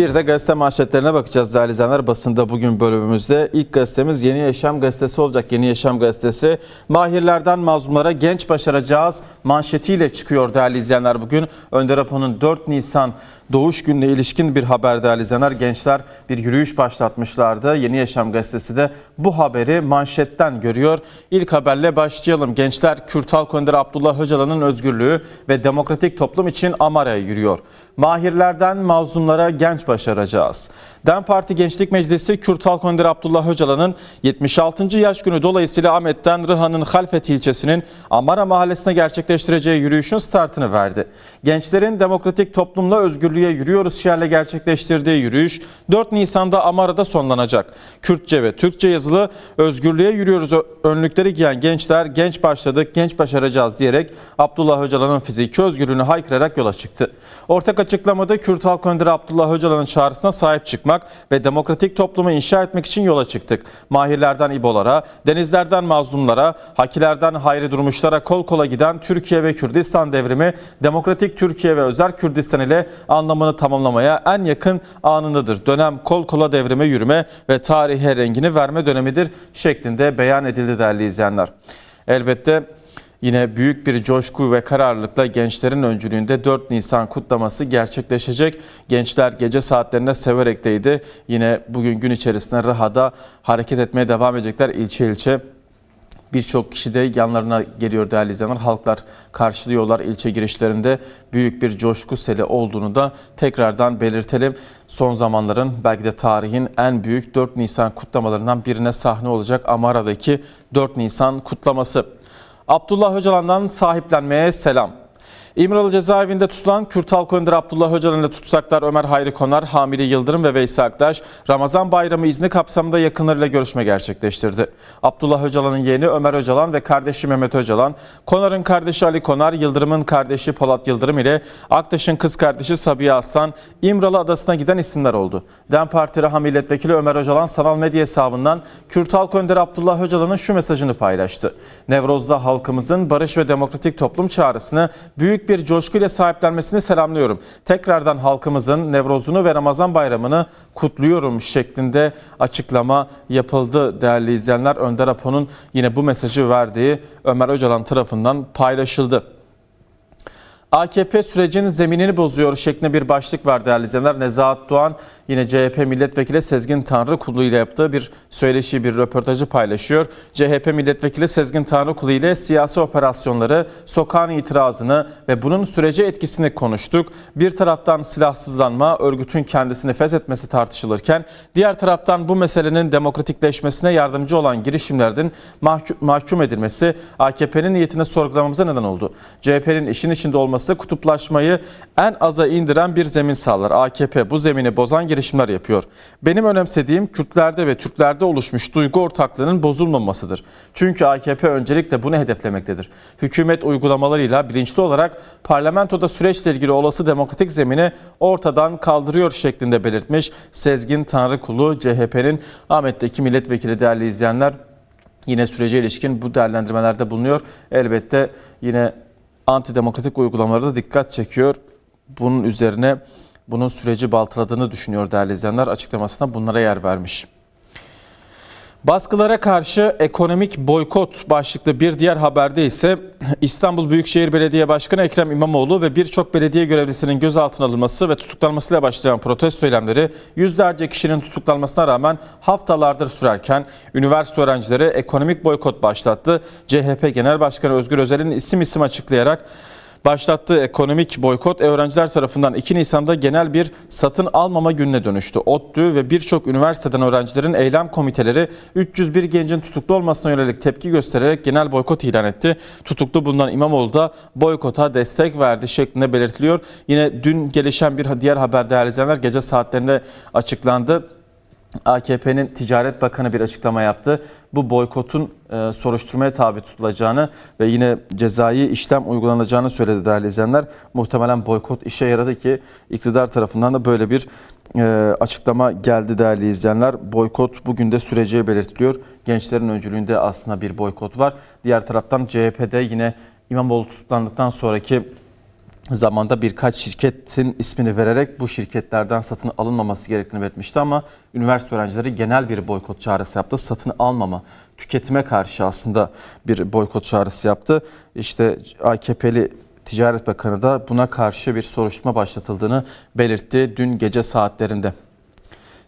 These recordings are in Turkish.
Bir de gazete manşetlerine bakacağız değerli izleyenler. Basında bugün bölümümüzde ilk gazetemiz Yeni Yaşam gazetesi olacak. Yeni Yaşam gazetesi mahirlerden mazlumlara genç başaracağız manşetiyle çıkıyor değerli izleyenler. Bugün Önder Apo'nun 4 Nisan doğuş gününe ilişkin bir haber değerli izleyenler. Gençler bir yürüyüş başlatmışlardı. Yeni Yaşam gazetesi de bu haberi manşetten görüyor. İlk haberle başlayalım. Gençler Kürt Halk Önderi Abdullah Öcalan'ın özgürlüğü ve demokratik toplum için Amara'ya yürüyor. Mahirlerden mazlumlara genç başaracağız. DEM Parti Gençlik Meclisi Kürt Halk Önderi Abdullah Öcalan'ın 76. yaş günü dolayısıyla Ahmet'ten Rıhan'ın Halfet ilçesinin Amara mahallesine gerçekleştireceği yürüyüşün startını verdi. Gençlerin demokratik toplumla özgürlüğe yürüyoruz şiarla gerçekleştirdiği yürüyüş 4 Nisan'da Amara'da sonlanacak. Kürtçe ve Türkçe yazılı özgürlüğe yürüyoruz önlükleri giyen gençler genç başladık, genç başaracağız diyerek Abdullah Öcalan'ın fiziki özgürlüğünü haykırarak yola çıktı. Ortak açıklamada Kürt Halk Önderi Abdullah Öcalan'ın çağrısına sahip çıkmak ve demokratik toplumu inşa etmek için yola çıktık. Mahirlerden İbolara, denizlerden mazlumlara, hakilerden hayri durmuşlara kol kola giden Türkiye ve Kürdistan devrimi demokratik Türkiye ve özel Kürdistan ile anlamını tamamlamaya en yakın anındadır. Dönem kol kola devrime yürüme ve tarihe rengini verme dönemidir şeklinde beyan edildi değerli izleyenler. Elbette Yine büyük bir coşku ve kararlılıkla gençlerin öncülüğünde 4 Nisan kutlaması gerçekleşecek. Gençler gece saatlerinde Severek'teydi. Yine bugün gün içerisinde Rıha'da hareket etmeye devam edecekler ilçe ilçe. Birçok kişi de yanlarına geliyor değerli izleyenler. Halklar karşılıyorlar ilçe girişlerinde. Büyük bir coşku seli olduğunu da tekrardan belirtelim. Son zamanların belki de tarihin en büyük 4 Nisan kutlamalarından birine sahne olacak Amara'daki 4 Nisan kutlaması. Abdullah Öcalan'dan sahiplenmeye selam. İmralı cezaevinde tutulan Kürt Halk Abdullah Öcalan ile tutsaklar Ömer Hayri Konar, Hamile Yıldırım ve Veysi Aktaş Ramazan Bayramı izni kapsamında yakınlarıyla görüşme gerçekleştirdi. Abdullah Öcalan'ın yeğeni Ömer Öcalan ve kardeşi Mehmet Öcalan, Konar'ın kardeşi Ali Konar, Yıldırım'ın kardeşi Polat Yıldırım ile Aktaş'ın kız kardeşi Sabiha Aslan İmralı Adası'na giden isimler oldu. DEM Parti Raha Ömer Öcalan sanal medya hesabından Kürt Halk Abdullah Öcalan'ın şu mesajını paylaştı. Nevroz'da halkımızın barış ve demokratik toplum çağrısını büyük bir coşkuyla sahiplenmesini selamlıyorum. Tekrardan halkımızın Nevroz'unu ve Ramazan bayramını kutluyorum şeklinde açıklama yapıldı değerli izleyenler. Önder Apo'nun yine bu mesajı verdiği Ömer Öcalan tarafından paylaşıldı. AKP sürecin zeminini bozuyor şeklinde bir başlık var değerli izleyenler. Nezahat Doğan yine CHP milletvekili Sezgin Tanrıkulu ile yaptığı bir söyleşi, bir röportajı paylaşıyor. CHP milletvekili Sezgin Tanrıkulu ile siyasi operasyonları, sokağın itirazını ve bunun sürece etkisini konuştuk. Bir taraftan silahsızlanma, örgütün kendisini feshetmesi tartışılırken, diğer taraftan bu meselenin demokratikleşmesine yardımcı olan girişimlerden mahkum, edilmesi AKP'nin niyetini sorgulamamıza neden oldu. CHP'nin işin içinde olması kutuplaşmayı en aza indiren bir zemin sağlar. AKP bu zemini bozan girişimler yapıyor. Benim önemsediğim Kürtlerde ve Türklerde oluşmuş duygu ortaklığının bozulmamasıdır. Çünkü AKP öncelikle bunu hedeflemektedir. Hükümet uygulamalarıyla bilinçli olarak parlamentoda süreçle ilgili olası demokratik zemini ortadan kaldırıyor şeklinde belirtmiş Sezgin Tanrıkulu CHP'nin Ahmet'teki milletvekili değerli izleyenler yine sürece ilişkin bu değerlendirmelerde bulunuyor. Elbette yine antidemokratik uygulamaları da dikkat çekiyor. Bunun üzerine bunun süreci baltaladığını düşünüyor değerli izleyenler. Açıklamasında bunlara yer vermiş. Baskılara karşı ekonomik boykot başlıklı bir diğer haberde ise İstanbul Büyükşehir Belediye Başkanı Ekrem İmamoğlu ve birçok belediye görevlisinin gözaltına alınması ve tutuklanmasıyla başlayan protesto eylemleri yüzlerce kişinin tutuklanmasına rağmen haftalardır sürerken üniversite öğrencileri ekonomik boykot başlattı. CHP Genel Başkanı Özgür Özel'in isim isim açıklayarak başlattığı ekonomik boykot öğrenciler tarafından 2 Nisan'da genel bir satın almama gününe dönüştü. ODTÜ ve birçok üniversiteden öğrencilerin eylem komiteleri 301 gencin tutuklu olmasına yönelik tepki göstererek genel boykot ilan etti. Tutuklu bulunan İmamoğlu da boykota destek verdi şeklinde belirtiliyor. Yine dün gelişen bir diğer haber değerli izleyenler gece saatlerinde açıklandı. AKP'nin Ticaret Bakanı bir açıklama yaptı. Bu boykotun e, soruşturmaya tabi tutulacağını ve yine cezai işlem uygulanacağını söyledi değerli izleyenler. Muhtemelen boykot işe yaradı ki iktidar tarafından da böyle bir e, açıklama geldi değerli izleyenler. Boykot bugün de süreceği belirtiliyor. Gençlerin öncülüğünde aslında bir boykot var. Diğer taraftan CHP'de yine İmamoğlu tutuklandıktan sonraki zamanda birkaç şirketin ismini vererek bu şirketlerden satın alınmaması gerektiğini belirtmişti ama üniversite öğrencileri genel bir boykot çağrısı yaptı. Satın almama, tüketime karşı aslında bir boykot çağrısı yaptı. İşte AKP'li Ticaret Bakanı da buna karşı bir soruşturma başlatıldığını belirtti dün gece saatlerinde.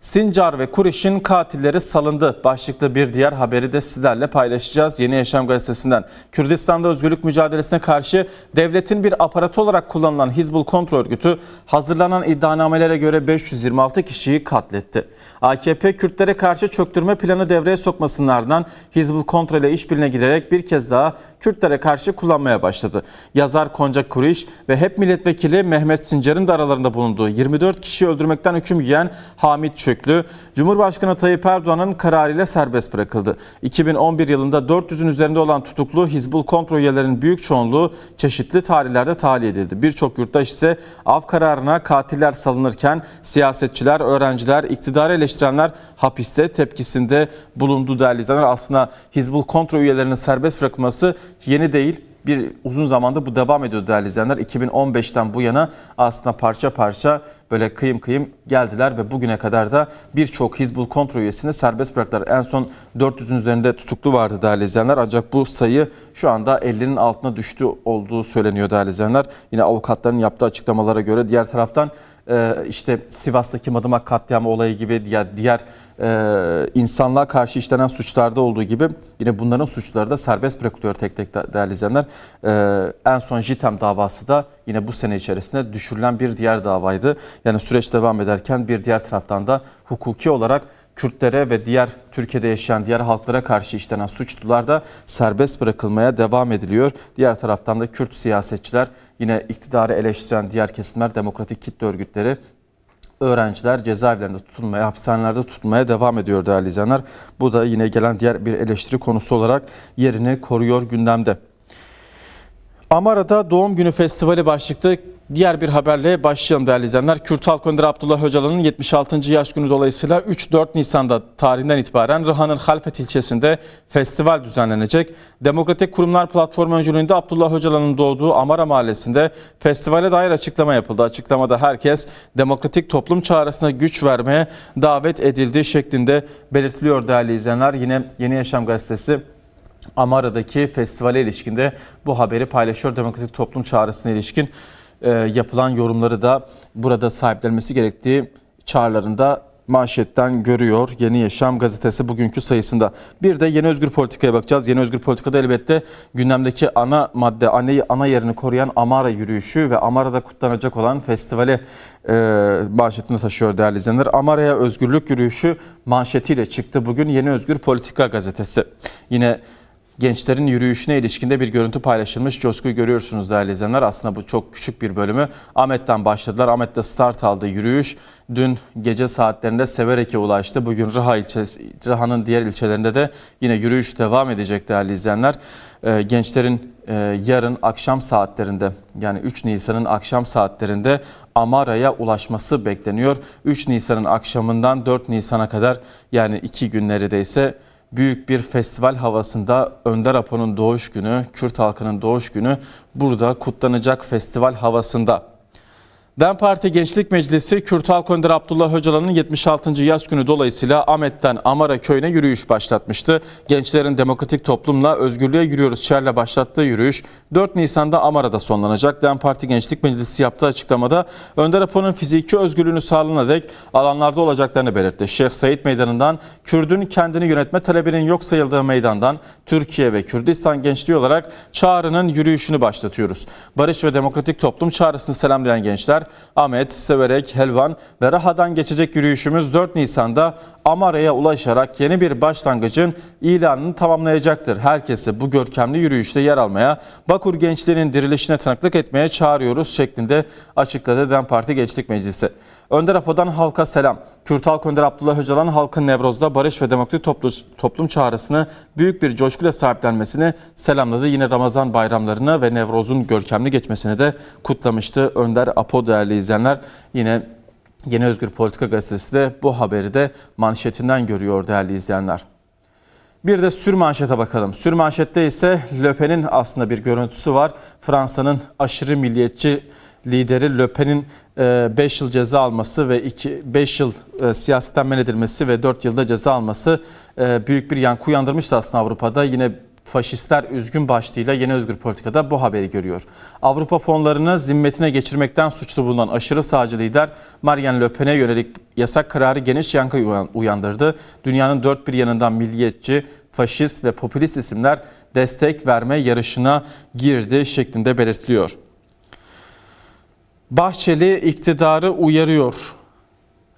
Sincar ve Kuriş'in katilleri salındı. Başlıklı bir diğer haberi de sizlerle paylaşacağız. Yeni Yaşam gazetesinden. Kürdistan'da özgürlük mücadelesine karşı devletin bir aparatı olarak kullanılan Hizbul Kontrol Örgütü hazırlanan iddianamelere göre 526 kişiyi katletti. AKP Kürtlere karşı çöktürme planı devreye sokmasının ardından Hizbul Kontrol ile işbirliğine girerek bir kez daha Kürtlere karşı kullanmaya başladı. Yazar Konca Kuriş ve HEP milletvekili Mehmet Sincar'ın da aralarında bulunduğu 24 kişiyi öldürmekten hüküm giyen Hamit Çöklü, Cumhurbaşkanı Tayyip Erdoğan'ın kararıyla serbest bırakıldı. 2011 yılında 400'ün üzerinde olan tutuklu Hizbul Kontrol üyelerinin büyük çoğunluğu çeşitli tarihlerde tahliye edildi. Birçok yurttaş ise av kararına katiller salınırken siyasetçiler, öğrenciler, iktidarı eleştirenler hapiste tepkisinde bulundu değerli izleyenler. Aslında Hizbul Kontrol üyelerinin serbest bırakılması yeni değil bir uzun zamanda bu devam ediyor değerli izleyenler. 2015'ten bu yana aslında parça parça böyle kıyım kıyım geldiler ve bugüne kadar da birçok Hizbul Kontrol üyesini serbest bıraktılar. En son 400'ün üzerinde tutuklu vardı değerli izleyenler ancak bu sayı şu anda 50'nin altına düştü olduğu söyleniyor değerli izleyenler. Yine avukatların yaptığı açıklamalara göre diğer taraftan e, işte Sivas'taki Madımak katliamı olayı gibi diğer diğer e, insanlığa karşı işlenen suçlarda olduğu gibi yine bunların suçları da serbest bırakılıyor tek tek de- değerli izleyenler. E, en son JITEM davası da yine bu sene içerisinde düşürülen bir diğer davaydı. Yani süreç devam ederken bir diğer taraftan da hukuki olarak Kürtlere ve diğer Türkiye'de yaşayan diğer halklara karşı işlenen suçlular da serbest bırakılmaya devam ediliyor. Diğer taraftan da Kürt siyasetçiler yine iktidarı eleştiren diğer kesimler demokratik kitle örgütleri öğrenciler cezaevlerinde tutulmaya, hapishanelerde tutulmaya devam ediyor değerli izleyenler. Bu da yine gelen diğer bir eleştiri konusu olarak yerini koruyor gündemde. Amara'da doğum günü festivali başlıklı diğer bir haberle başlayalım değerli izleyenler. Kürt Halk Abdullah Öcalan'ın 76. yaş günü dolayısıyla 3-4 Nisan'da tarihinden itibaren Rıhan'ın Halfet ilçesinde festival düzenlenecek. Demokratik Kurumlar Platformu öncülüğünde Abdullah Öcalan'ın doğduğu Amara Mahallesi'nde festivale dair açıklama yapıldı. Açıklamada herkes demokratik toplum çağrısına güç vermeye davet edildiği şeklinde belirtiliyor değerli izleyenler. Yine Yeni Yaşam Gazetesi Amara'daki festivale ilişkinde bu haberi paylaşıyor. Demokratik toplum çağrısına ilişkin e, yapılan yorumları da burada sahiplenmesi gerektiği çağrılarında manşetten görüyor Yeni Yaşam gazetesi bugünkü sayısında. Bir de Yeni Özgür Politika'ya bakacağız. Yeni Özgür Politika'da elbette gündemdeki ana madde, ana, ana yerini koruyan Amara yürüyüşü ve Amara'da kutlanacak olan festivale e, manşetini taşıyor değerli izleyenler. Amara'ya özgürlük yürüyüşü manşetiyle çıktı bugün Yeni Özgür Politika gazetesi. Yine gençlerin yürüyüşüne ilişkinde bir görüntü paylaşılmış. Coşkuyu görüyorsunuz değerli izleyenler. Aslında bu çok küçük bir bölümü. Ahmet'ten başladılar. Ahmet'te start aldı yürüyüş. Dün gece saatlerinde Severek'e ulaştı. Bugün Rıha ilçesi, Rıha'nın diğer ilçelerinde de yine yürüyüş devam edecek değerli izleyenler. Ee, gençlerin e, yarın akşam saatlerinde yani 3 Nisan'ın akşam saatlerinde Amara'ya ulaşması bekleniyor. 3 Nisan'ın akşamından 4 Nisan'a kadar yani 2 gün neredeyse büyük bir festival havasında Önder Apo'nun doğuş günü, Kürt halkının doğuş günü burada kutlanacak festival havasında. DEM Parti Gençlik Meclisi Kürt Halk Abdullah Öcalan'ın 76. yaş günü dolayısıyla Ahmet'ten Amara köyüne yürüyüş başlatmıştı. Gençlerin demokratik toplumla özgürlüğe yürüyoruz şerle başlattığı yürüyüş 4 Nisan'da Amara'da sonlanacak. DEM Parti Gençlik Meclisi yaptığı açıklamada Önder Apo'nun fiziki özgürlüğünü sağlanana dek alanlarda olacaklarını belirtti. Şeyh Said Meydanı'ndan Kürdün kendini yönetme talebinin yok sayıldığı meydandan Türkiye ve Kürdistan gençliği olarak çağrının yürüyüşünü başlatıyoruz. Barış ve demokratik toplum çağrısını selamlayan gençler Ahmet, Severek, Helvan ve Raha'dan geçecek yürüyüşümüz 4 Nisan'da Amara'ya ulaşarak yeni bir başlangıcın ilanını tamamlayacaktır. Herkesi bu görkemli yürüyüşte yer almaya, Bakur gençliğinin dirilişine tanıklık etmeye çağırıyoruz şeklinde açıkladı DEM Parti Gençlik Meclisi. Önder Apo'dan halka selam. Kürt Halk Önder Abdullah Öcalan halkın Nevroz'da barış ve demokratik toplu- toplum çağrısını büyük bir coşkuyla sahiplenmesini selamladı. Yine Ramazan bayramlarını ve Nevroz'un görkemli geçmesini de kutlamıştı Önder Apo değerli izleyenler. Yine Yeni Özgür Politika Gazetesi de bu haberi de manşetinden görüyor değerli izleyenler. Bir de sür manşete bakalım. Sür manşette ise Le aslında bir görüntüsü var. Fransa'nın aşırı milliyetçi lideri Le Pen'in 5 yıl ceza alması ve 5 yıl e, siyasetten men edilmesi ve 4 yılda ceza alması e, büyük bir yankı uyandırmıştı aslında Avrupa'da. Yine faşistler üzgün başlığıyla yeni özgür politikada bu haberi görüyor. Avrupa fonlarını zimmetine geçirmekten suçlu bulunan aşırı sağcı lider Marianne Le Pen'e yönelik yasak kararı geniş yankı uyandırdı. Dünyanın dört bir yanından milliyetçi, faşist ve popülist isimler destek verme yarışına girdi şeklinde belirtiliyor. Bahçeli iktidarı uyarıyor.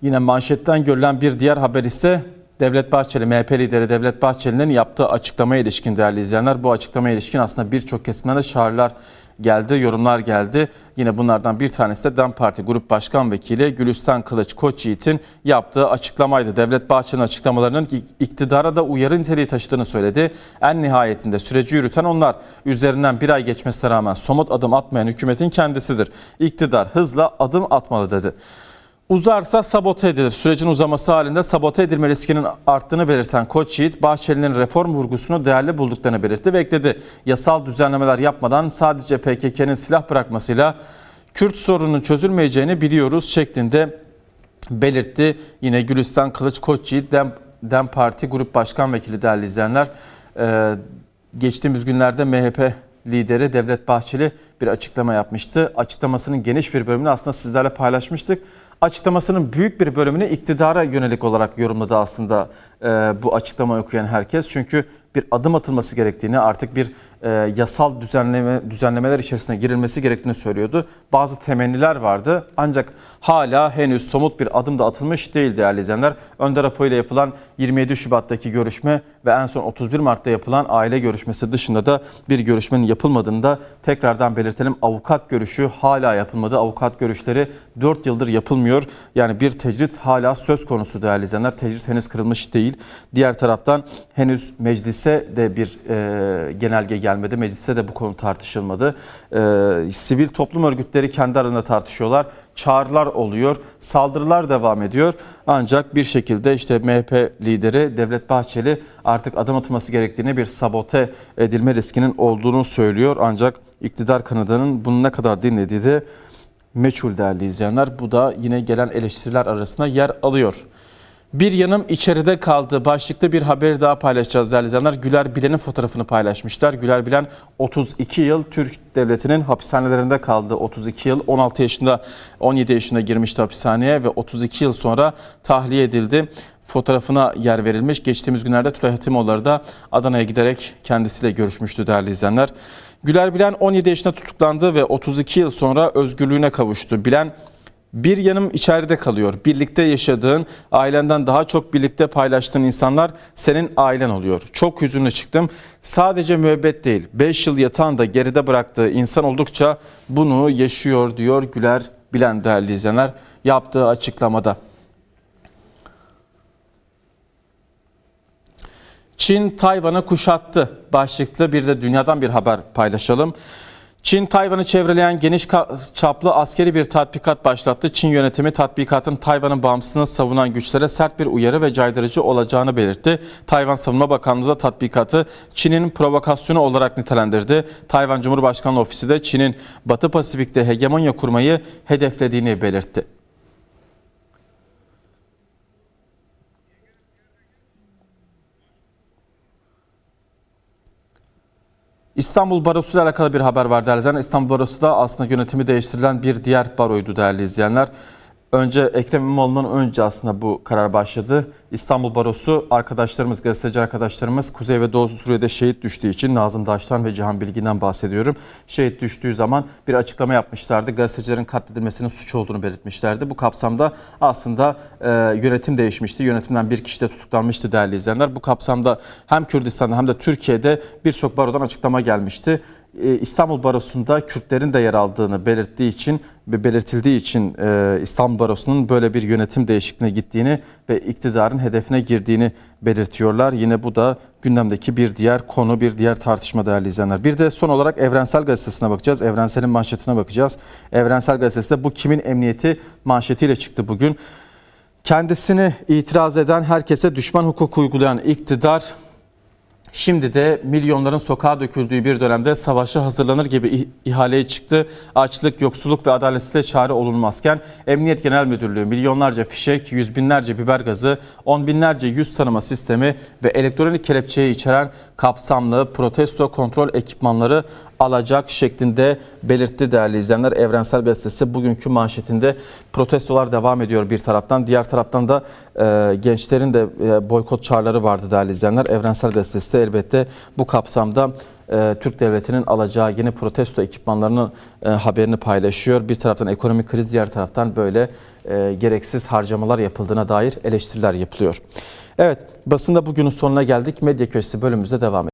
Yine manşetten görülen bir diğer haber ise Devlet Bahçeli, MHP lideri Devlet Bahçeli'nin yaptığı açıklamaya ilişkin değerli izleyenler. Bu açıklamaya ilişkin aslında birçok kesimden de çağrılar geldi, yorumlar geldi. Yine bunlardan bir tanesi de DEM Parti Grup Başkan Vekili Gülistan Kılıç Koçyiğit'in yaptığı açıklamaydı. Devlet Bahçeli'nin açıklamalarının iktidara da uyarı niteliği taşıdığını söyledi. En nihayetinde süreci yürüten onlar. Üzerinden bir ay geçmesine rağmen somut adım atmayan hükümetin kendisidir. İktidar hızla adım atmalı dedi. Uzarsa sabote edilir. Sürecin uzaması halinde sabote edilme riskinin arttığını belirten Koç Yiğit, Bahçeli'nin reform vurgusunu değerli bulduklarını belirtti ve ekledi. Yasal düzenlemeler yapmadan sadece PKK'nın silah bırakmasıyla Kürt sorununun çözülmeyeceğini biliyoruz şeklinde belirtti. Yine Gülistan Kılıç Koç Yiğit, Dem, Dem Parti Grup Başkan Vekili değerli izleyenler. Ee, geçtiğimiz günlerde MHP lideri Devlet Bahçeli bir açıklama yapmıştı. Açıklamasının geniş bir bölümünü aslında sizlerle paylaşmıştık açıklamasının büyük bir bölümünü iktidara yönelik olarak yorumladı aslında e, bu açıklamayı okuyan herkes. Çünkü bir adım atılması gerektiğini, artık bir e, yasal düzenleme düzenlemeler içerisine girilmesi gerektiğini söylüyordu. Bazı temenniler vardı ancak hala henüz somut bir adım da atılmış değil değerli izleyenler. Önder Apo ile yapılan 27 Şubat'taki görüşme ve en son 31 Mart'ta yapılan aile görüşmesi dışında da bir görüşmenin yapılmadığını da tekrardan belirtelim. Avukat görüşü hala yapılmadı. Avukat görüşleri 4 yıldır yapılmıyor. Yani bir tecrit hala söz konusu değerli izleyenler. Tecrit henüz kırılmış değil. Diğer taraftan henüz meclise de bir e, genelge gelmedi. Mecliste de bu konu tartışılmadı. E, sivil toplum örgütleri kendi arasında tartışıyorlar çağrılar oluyor, saldırılar devam ediyor. Ancak bir şekilde işte MHP lideri Devlet Bahçeli artık adım atılması gerektiğini bir sabote edilme riskinin olduğunu söylüyor. Ancak iktidar kanadının bunu ne kadar dinlediği de meçhul değerli izleyenler. Bu da yine gelen eleştiriler arasında yer alıyor. Bir yanım içeride kaldı. Başlıklı bir haberi daha paylaşacağız değerli izleyenler. Güler Bilen'in fotoğrafını paylaşmışlar. Güler Bilen 32 yıl Türk Devleti'nin hapishanelerinde kaldı. 32 yıl 16 yaşında 17 yaşında girmişti hapishaneye ve 32 yıl sonra tahliye edildi. Fotoğrafına yer verilmiş. Geçtiğimiz günlerde Tülay Hatimoğulları da Adana'ya giderek kendisiyle görüşmüştü değerli izleyenler. Güler Bilen 17 yaşında tutuklandı ve 32 yıl sonra özgürlüğüne kavuştu. Bilen bir yanım içeride kalıyor. Birlikte yaşadığın, ailenden daha çok birlikte paylaştığın insanlar senin ailen oluyor. Çok hüzünlü çıktım. Sadece müebbet değil, 5 yıl yatağında geride bıraktığı insan oldukça bunu yaşıyor diyor Güler Bilen değerli izleyenler yaptığı açıklamada. Çin Tayvan'ı kuşattı başlıklı bir de dünyadan bir haber paylaşalım. Çin Tayvan'ı çevreleyen geniş çaplı askeri bir tatbikat başlattı. Çin yönetimi tatbikatın Tayvan'ın bağımsızlığını savunan güçlere sert bir uyarı ve caydırıcı olacağını belirtti. Tayvan Savunma Bakanlığı da tatbikatı Çin'in provokasyonu olarak nitelendirdi. Tayvan Cumhurbaşkanlığı Ofisi de Çin'in Batı Pasifik'te hegemonya kurmayı hedeflediğini belirtti. İstanbul Barosu ile alakalı bir haber var değerli izleyenler. İstanbul Barosu da aslında yönetimi değiştirilen bir diğer baroydu değerli izleyenler. Önce Ekrem İmamoğlu'ndan önce aslında bu karar başladı. İstanbul Barosu arkadaşlarımız, gazeteci arkadaşlarımız Kuzey ve Doğu Suriye'de şehit düştüğü için Nazım Daştan ve Cihan Bilgin'den bahsediyorum. Şehit düştüğü zaman bir açıklama yapmışlardı. Gazetecilerin katledilmesinin suç olduğunu belirtmişlerdi. Bu kapsamda aslında e, yönetim değişmişti. Yönetimden bir kişi de tutuklanmıştı değerli izleyenler. Bu kapsamda hem Kürdistan'da hem de Türkiye'de birçok barodan açıklama gelmişti. E, İstanbul Barosu'nda Kürtlerin de yer aldığını belirttiği için belirtildiği için e, İstanbul Barosu'nun böyle bir yönetim değişikliğine gittiğini ve iktidarın hedefine girdiğini belirtiyorlar. Yine bu da gündemdeki bir diğer konu, bir diğer tartışma değerli izleyenler. Bir de son olarak Evrensel Gazetesi'ne bakacağız. Evrensel'in manşetine bakacağız. Evrensel Gazetesi'de bu kimin emniyeti manşetiyle çıktı bugün. Kendisini itiraz eden herkese düşman hukuk uygulayan iktidar Şimdi de milyonların sokağa döküldüğü bir dönemde savaşa hazırlanır gibi ih- ihaleye çıktı. Açlık, yoksulluk ve adaletsizliğe çare olunmazken Emniyet Genel Müdürlüğü milyonlarca fişek, yüz binlerce biber gazı, on binlerce yüz tanıma sistemi ve elektronik kelepçeyi içeren kapsamlı protesto kontrol ekipmanları alacak şeklinde belirtti değerli izleyenler. Evrensel Gazetesi bugünkü manşetinde protestolar devam ediyor bir taraftan. Diğer taraftan da e, gençlerin de e, boykot çağrıları vardı değerli izleyenler. Evrensel Gazetesi de elbette bu kapsamda e, Türk Devleti'nin alacağı yeni protesto ekipmanlarının e, haberini paylaşıyor. Bir taraftan ekonomik kriz, diğer taraftan böyle e, gereksiz harcamalar yapıldığına dair eleştiriler yapılıyor. Evet, basında bugünün sonuna geldik. Medya Köşesi bölümümüzde devam ediyor.